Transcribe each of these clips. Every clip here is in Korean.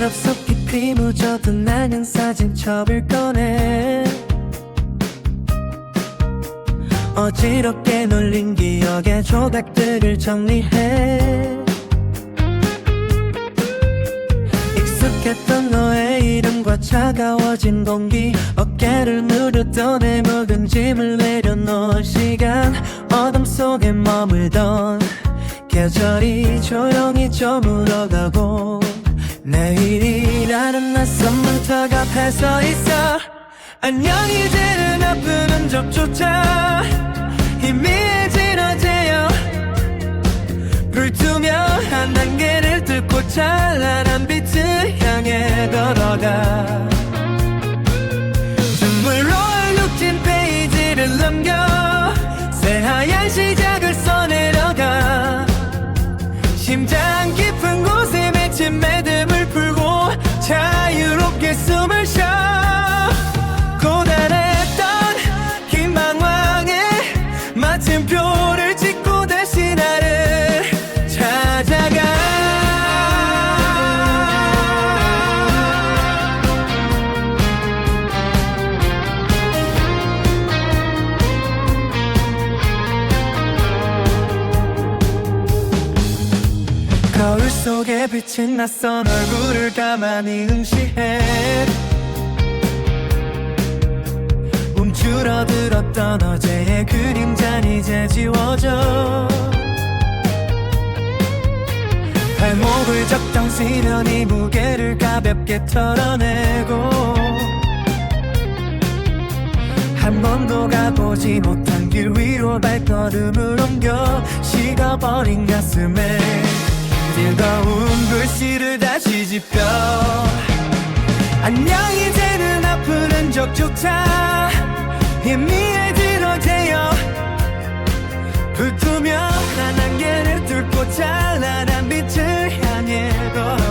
서랍 속 깊이 묻어둔 난양 사진첩을 꺼내. 어지럽게 놀린 기억의 조각들을 정리해. 익숙했던 너의 이름과 차가워진 공기 어깨를 누르던 내 묵은 짐을 내려놓을 시간 어둠 속에 머물던 계절이 조용히 저물어가고 내일이라는 낯선 문턱 앞에 서 있어. 안녕 이제는 아픈 흔적조차 희미해진 어제여 불투명 한 단계를 뚫고 찬란한 빛을 향해 걸어가. 눈물로 얼룩진 페이지를 넘겨 새하얀 시작을 써내려가. 심장 깊은 곳에 맺힌 매듭을 풀고 자유롭게 숨을 쉬 거울 속에 비친 낯선 얼굴을 가만히 응시해. 움츠러들었던 어제의 그림자는 이제 지워져. 발목을 적당시면 이 무게를 가볍게 털어내고. 한 번도 가보지 못한 길 위로 발걸음을 옮겨 식어버린 가슴에 뜨거운 글씨를 다시 짚어 안녕 이제는 아픈 흔적조차. 희미해질 어제여 불투명한 안개를 뚫고 찬란한 빛을 향해 걸어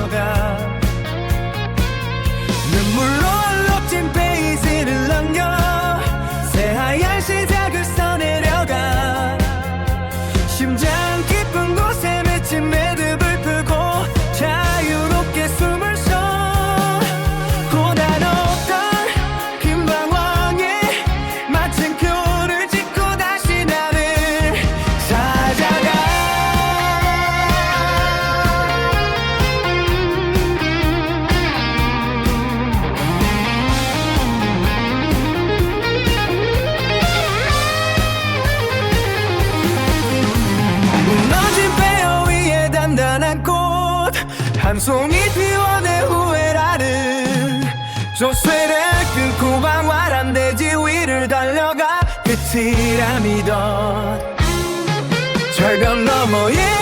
한 송이 피워내 후회라는 조쇠를 끊고 방활한 대지 위를 달려가 끝이라 믿었 절벽 너머에